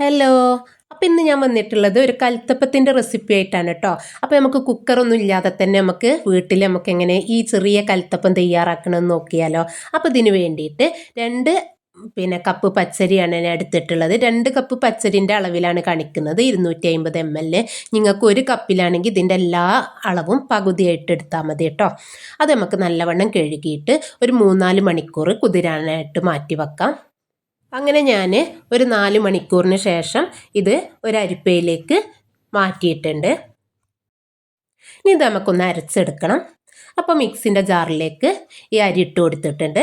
Hello അപ്പം ഇന്ന് ഞാൻ വന്നിട്ടുള്ളത് ഒരു കൽത്തപ്പത്തിന്റെ റെസിപ്പി ആയിട്ടാണ് കേട്ടോ അപ്പോൾ നമുക്ക് കുക്കറൊന്നും ഇല്ലാതെ തന്നെ നമുക്ക് വീട്ടിൽ നമുക്ക് എങ്ങനെ ഈ ചെറിയ കൽത്തപ്പം തയ്യാറാക്കണമെന്ന് നോക്കിയാലോ. അപ്പോൾ ഇതിന് വേണ്ടിയിട്ട് രണ്ട് പിന്നെ കപ്പ് പച്ചരിയാണ് ഞാൻ എടുത്തിട്ടുള്ളത്. രണ്ട് കപ്പ് പച്ചരിന്റെ അളവിലാണ് കാണിക്കുന്നത്. ഇരുന്നൂറ്റി അമ്പത് എം എൽ നിങ്ങൾക്ക് ഒരു കപ്പിലാണെങ്കിൽ ഇതിന്റെ എല്ലാ അളവും പകുതിയായിട്ട് എടുത്താൽ മതി കേട്ടോ അത് നമുക്ക് നല്ലവണ്ണം കഴുകിയിട്ട് ഒരു മൂന്നാൽ മണിക്കൂർ കുതിരാനായിട്ട് മാറ്റി വെക്കാം. അങ്ങനെ ഞാൻ ഒരു നാല് മണിക്കൂറിന് ശേഷം ഇത് ഒരു അരിപ്പയിലേക്ക് മാറ്റിയിട്ടുണ്ട്. ഇനി ഇത് നമുക്കൊന്ന് അരച്ചെടുക്കണം. അപ്പോൾ മിക്സിന്റെ ജാറിലേക്ക് ഈ അരി ഇട്ട് കൊടുത്തിട്ടുണ്ട്.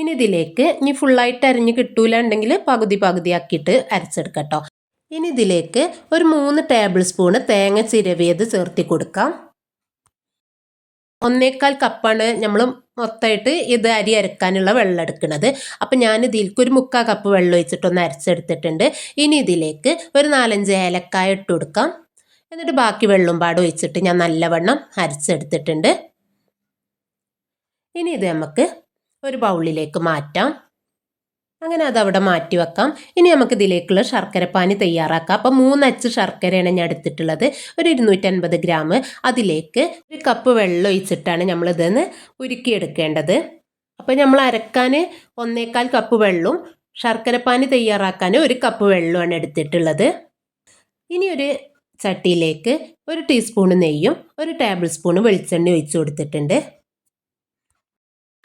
ഇനി ഇതിലേക്ക് ഇനി ഫുള്ളായിട്ട് അരിഞ്ഞ് കിട്ടൂല ഉണ്ടെങ്കിൽ പകുതി പകുതി ആക്കിയിട്ട് അരച്ചെടുക്കട്ടോ. ഇനി ഇതിലേക്ക് ഒരു മൂന്ന് ടേബിൾ സ്പൂണ് തേങ്ങ ചിരവിയത് ചേർത്തി കൊടുക്കാം. ഒന്നേക്കാൽ കപ്പാണ് നമ്മൾ മൊത്തമായിട്ട് ഇത് അരി അരക്കാനുള്ള വെള്ളം എടുക്കുന്നത്. അപ്പം ഞാൻ ഇതിലേക്ക് ഒരു മുക്കാൽ കപ്പ് വെള്ളം ഒഴിച്ചിട്ടൊന്ന് അരച്ചെടുത്തിട്ടുണ്ട്. ഇനി ഇതിലേക്ക് ഒരു നാലഞ്ച് ഏലക്കായ ഇട്ട് കൊടുക്കാം. എന്നിട്ട് ബാക്കി വെള്ളം പാട് ഒഴിച്ചിട്ട് ഞാൻ നല്ലവണ്ണം അരച്ചെടുത്തിട്ടുണ്ട്. ഇനി ഇത് നമുക്ക് ഒരു ബൗളിലേക്ക് മാറ്റാം. അങ്ങനെ അത് അവിടെ മാറ്റി വെക്കാം. ഇനി നമുക്ക് ഇതിലേക്കുള്ള ശർക്കരപ്പാനി തയ്യാറാക്കാം. അപ്പം മൂന്ന് അച്ച് ശർക്കരയാണ് ഞാൻ എടുത്തിട്ടുള്ളത്. ഒരു ഇരുന്നൂറ്റൻപത് ഗ്രാം. അതിലേക്ക് ഒരു കപ്പ് വെള്ളം ഒഴിച്ചിട്ടാണ് നമ്മളിതെന്ന് ഉരുക്കിയെടുക്കേണ്ടത്. അപ്പോൾ നമ്മൾ അരക്കാൻ ഒന്നേക്കാൽ കപ്പ് വെള്ളവും ശർക്കരപ്പാനി തയ്യാറാക്കാൻ ഒരു കപ്പ് വെള്ളമാണ് എടുത്തിട്ടുള്ളത്. ഇനി ഒരു ചട്ടിയിലേക്ക് ഒരു ടീസ്പൂൺ നെയ്യും ഒരു ടേബിൾ സ്പൂൺ വെളിച്ചെണ്ണ ഒഴിച്ചു കൊടുത്തിട്ടുണ്ട്.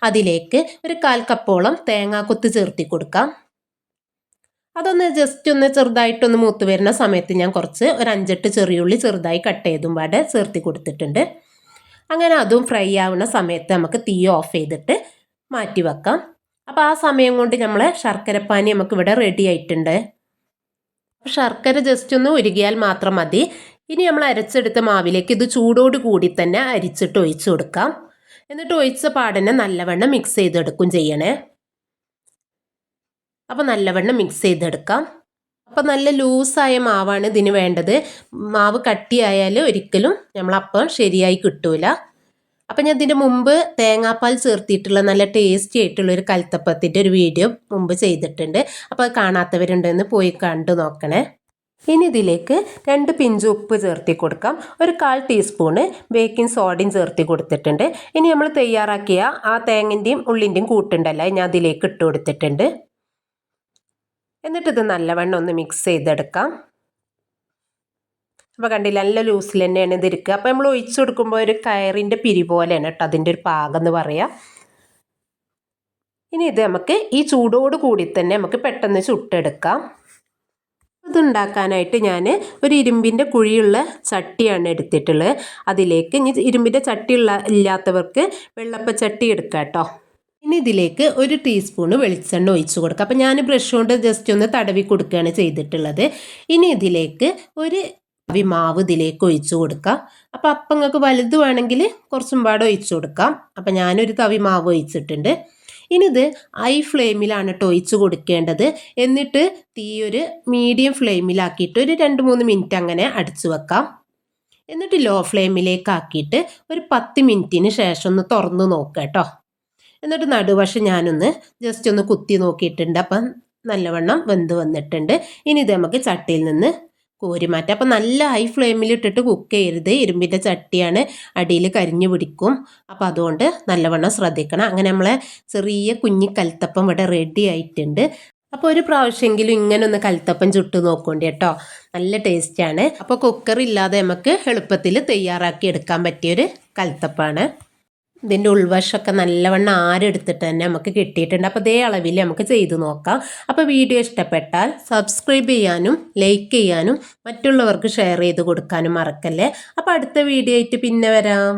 അതിലേക്ക് ഒരു കാൽ കപ്പോളം തേങ്ങാക്കൊത്ത് ചേർത്തി കൊടുക്കാം. അതൊന്ന് ജസ്റ്റ് ഒന്ന് ചെറുതായിട്ടൊന്ന് മൂത്ത് വരുന്ന സമയത്ത് ഞാൻ കുറച്ച് ഒരു അഞ്ചെട്ട് ചെറിയുള്ളി ചെറുതായി കട്ട് ചെയ്തും പാടെ ചേർത്തി കൊടുത്തിട്ടുണ്ട്. അങ്ങനെ അതും ഫ്രൈ ആവുന്ന സമയത്ത് നമുക്ക് തീ ഓഫ് ചെയ്തിട്ട് മാറ്റി വെക്കാം. അപ്പോൾ ആ സമയം കൊണ്ട് നമ്മൾ ശർക്കരപ്പാനി നമുക്ക് ഇവിടെ റെഡി ആയിട്ടുണ്ട് ശർക്കര ജസ്റ്റ് ഒന്ന് ഉരുകിയാൽ മാത്രം മതി. ഇനി നമ്മൾ അരച്ചെടുത്ത മാവിലേക്ക് ഇത് ചൂടോട് കൂടി തന്നെ അരിച്ചിട്ട് ഒഴിച്ചു കൊടുക്കാം. എന്നിട്ട് ഒഴിച്ച പാടനെ നല്ലവണ്ണം മിക്സ് ചെയ്തെടുക്കും ചെയ്യണേ. അപ്പോൾ നല്ലവണ്ണം മിക്സ് ചെയ്തെടുക്കാം. അപ്പം നല്ല ലൂസായ മാവാണ് ഇതിന് വേണ്ടത്. മാവ് കട്ടിയായാൽ ഒരിക്കലും നമ്മളപ്പം ശരിയായി കിട്ടൂല. അപ്പം ഞാൻ ഇതിന്റെ മുമ്പ് തേങ്ങാപ്പാൽ ചേർത്തിട്ടുള്ള നല്ല ടേസ്റ്റി ആയിട്ടുള്ള ഒരു കൽത്തപ്പത്തിന്റെ ഒരു വീഡിയോ മുമ്പ് ചെയ്തിട്ടുണ്ട്. അപ്പോൾ അത് കാണാത്തവരുണ്ടെന്ന് പോയി കണ്ടു നോക്കണേ. ഇനി ഇതിലേക്ക് രണ്ട് പിഞ്ച് ഉപ്പ് ചേർത്തി കൊടുക്കാം. ഒരു കാൽ ടീസ്പൂണ് ബേക്കിംഗ് സോഡയും ചേർത്തി കൊടുത്തിട്ടുണ്ട്. ഇനി നമ്മൾ തയ്യാറാക്കിയ ആ തേങ്ങന്റെയും ഉള്ളിന്റെയും കൂട്ടുണ്ടല്ലോ ഞാൻ അതിലേക്ക് ഇട്ട് കൊടുത്തിട്ടുണ്ട്. എന്നിട്ടിത് നല്ലവണ്ണം ഒന്ന് മിക്സ് ചെയ്തെടുക്കാം. അപ്പോൾ കണ്ടില്ല നല്ല ലൂസിൽ തന്നെയാണ് ഇതിരിക്കുക അപ്പോൾ നമ്മൾ ഒഴിച്ചു കൊടുക്കുമ്പോൾ ഒരു കയറിന്റെ പിരി പോലെയാണ് കേട്ടോ അതിന്റെ ഒരു പാകം എന്ന് പറയാം. ഇനി ഇത് നമുക്ക് ഈ ചൂടോട് കൂടി തന്നെ നമുക്ക് പെട്ടെന്ന് ചുട്ടെടുക്കാം. ഇതുണ്ടാക്കാനായിട്ട് ഞാൻ ഒരു ഇരുമ്പിന്റെ കുഴിയുള്ള ചട്ടിയാണ് എടുത്തിട്ടുള്ളത്. അതിലേക്ക് ഇനി ഇരുമ്പിന്റെ ചട്ടിയുള്ള ഇല്ലാത്തവർക്ക് വെള്ളപ്പച്ചട്ടി എടുക്കാം കേട്ടോ. ഇനി ഇതിലേക്ക് ഒരു ടീസ്പൂണ് വെളിച്ചെണ്ണ ഒഴിച്ചു കൊടുക്കുക അപ്പം ഞാൻ ബ്രഷ് കൊണ്ട് ജസ്റ്റ് ഒന്ന് തടവി കൊടുക്കുകയാണ് ചെയ്തിട്ടുള്ളത്. ഇനി ഇതിലേക്ക് ഒരു മാവ് ഇതിലേക്ക് ഒഴിച്ചു കൊടുക്കാം. അപ്പം അപ്പം നിങ്ങൾക്ക് വലുത് വേണമെങ്കിൽ കുറച്ചും പാടെ ഒഴിച്ചു കൊടുക്കാം. അപ്പം ഞാനൊരു തവി മാവ് ഒഴിച്ചിട്ടുണ്ട്. ഇനി ഇത് ഐ ഫ്ലെയിമിലാണ് ഒഴിച്ച് കൊടുക്കേണ്ടത്. എന്നിട്ട് തീ ഒരു മീഡിയം ഫ്ലെയിമിലാക്കിയിട്ട് ഒരു രണ്ട് മൂന്ന് മിനിറ്റ് അങ്ങനെ അടിച്ചു വെക്കാം. എന്നിട്ട് ലോ ഫ്ലെയിമിലേക്ക് ആക്കിയിട്ട് ഒരു പത്ത് മിനിറ്റിന് ശേഷം ഒന്ന് തുറന്ന് നോക്കുക കേട്ടോ എന്നിട്ട് നടുവശം ഞാനൊന്ന് ജസ്റ്റ് ഒന്ന് കുത്തി നോക്കിയിട്ടുണ്ട്. അപ്പം നല്ലവണ്ണം വെന്ത് വന്നിട്ടുണ്ട്. ഇനി ഇത് നമുക്ക് ചട്ടിയിൽ നിന്ന് കോരി മാറ്റാം അപ്പം നല്ല ഹൈ ഫ്ലെയിമിൽ ഇട്ടിട്ട് കുക്ക് ചെയ്യരുത്. ഇരുമ്പിന്റെ ചട്ടിയാണ് അടിയിൽ കരിഞ്ഞു പിടിക്കും. അപ്പോൾ അതുകൊണ്ട് നല്ലവണ്ണം ശ്രദ്ധിക്കണം. അങ്ങനെ നമ്മളെ ചെറിയ കുഞ്ഞി കൽത്തപ്പം ഇവിടെ റെഡി ആയിട്ടുണ്ട്. അപ്പോൾ ഒരു പ്രാവശ്യമെങ്കിലും ഇങ്ങനെ ഒന്ന് കൽത്തപ്പം ചുട്ട് നോക്കണ്ടി കേട്ടോ. നല്ല ടേസ്റ്റാണ് അപ്പോൾ കുക്കർ ഇല്ലാതെ നമുക്ക് എളുപ്പത്തിൽ തയ്യാറാക്കി എടുക്കാൻ പറ്റിയൊരു കൽത്തപ്പാണ്. ഇതിന്റെ ഉൾവശമൊക്കെ നല്ലവണ്ണം ആരെടുത്തിട്ട് തന്നെ നമുക്ക് കിട്ടിയിട്ടുണ്ട്. അപ്പോൾ അതേ അളവിൽ നമുക്ക് ചെയ്തു നോക്കാം. അപ്പോൾ വീഡിയോ ഇഷ്ടപ്പെട്ടാൽ സബ്സ്ക്രൈബ് ചെയ്യാനും ലൈക്ക് ചെയ്യാനും മറ്റുള്ളവർക്ക് ഷെയർ ചെയ്ത് കൊടുക്കാനും മറക്കല്ലേ. അപ്പോൾ അടുത്ത വീഡിയോ ആയിട്ട് പിന്നെ വരാം.